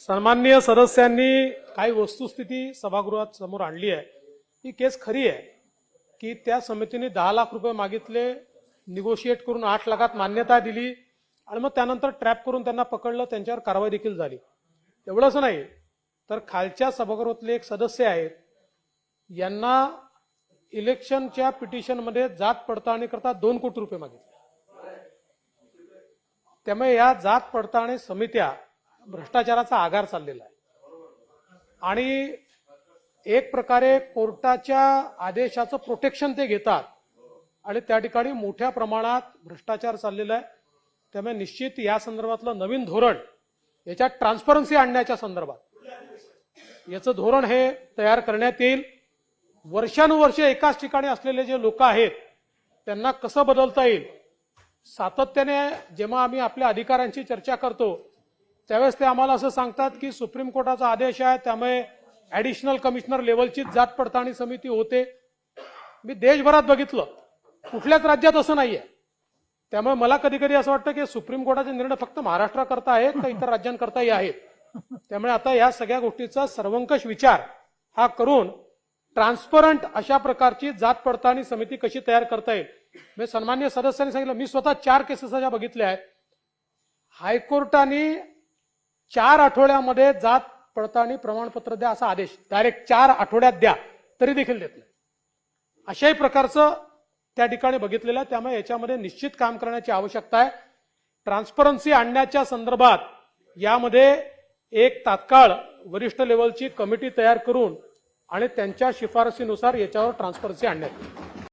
सन्माननीय सदस्यांनी काही वस्तुस्थिती सभागृहात समोर आणली आहे. ही केस खरी आहे की त्या समितीने दहा लाख रुपये मागितले निगोशिएट करून आठ लाखात मान्यता दिली आणि मग त्यानंतर ट्रॅप करून त्यांना पकडलं त्यांच्यावर कारवाई देखील झाली. एवढंच नाही तर खालच्या सभागृहातले एक सदस्य आहेत. यांना इलेक्शनच्या पिटिशनमध्ये जात पडताळणी करता दोन कोटी रुपये मागितले. त्यामुळे या जात पडताळणी समित्या भ्रष्टाचाराचा आगार चाललेला आहे. आणि एक प्रकारे कोर्टाच्या आदेशाचं प्रोटेक्शन ते घेतात. आणि त्या ठिकाणी मोठ्या प्रमाणात भ्रष्टाचार चाललेला आहे. त्यामुळे निश्चित या संदर्भातलं नवीन धोरण याच्यात ट्रान्सपरन्सी आणण्याच्या संदर्भात याचं धोरण हे तयार करण्यात येईल. वर्षानुवर्षे एकाच ठिकाणी असलेले जे लोक आहेत त्यांना कसं बदलता येईल? सातत्याने जेव्हा आम्ही आपल्या अधिकारांची चर्चा करतो त्यावेळेस ते आम्हाला असं सांगतात की सुप्रीम कोर्टाचा आदेश आहे त्यामुळे ऍडिशनल कमिशनर लेवलचीच जात पडताळणी समिती होते. मी देशभरात बघितलं. कुठल्याच राज्यात असं नाही आहे त्यामुळे मला कधी कधी असं वाटतं की सुप्रीम कोर्टाचे निर्णय फक्त महाराष्ट्राकरता आहेत का इतर राज्यांकरताही आहेत? त्यामुळे आता या सगळ्या गोष्टीचा सर्वंकष विचार हा करून ट्रान्सपरंट अशा प्रकारची जात पडताळणी समिती कशी तयार करता येईल? मी सन्मान्य सदस्यांनी सांगितलं. मी स्वतः चार केसेस अशा बघितल्या आहेत. हायकोर्टाने चार आठवड्यामध्ये जात पडताळणी प्रमाणपत्र द्या असा आदेश. डायरेक्ट चार आठवड्यात द्या तरी देखील देत नाही. अशाही प्रकारचं त्या ठिकाणी बघितलेलं आहे. त्यामुळे याच्यामध्ये निश्चित काम करण्याची आवश्यकता आहे. ट्रान्सपरन्सी आणण्याच्या संदर्भात यामध्ये एक तात्काळ वरिष्ठ लेवलची कमिटी तयार करून आणि त्यांच्या शिफारसीनुसार याच्यावर ट्रान्सपरन्सी आणण्यात येईल.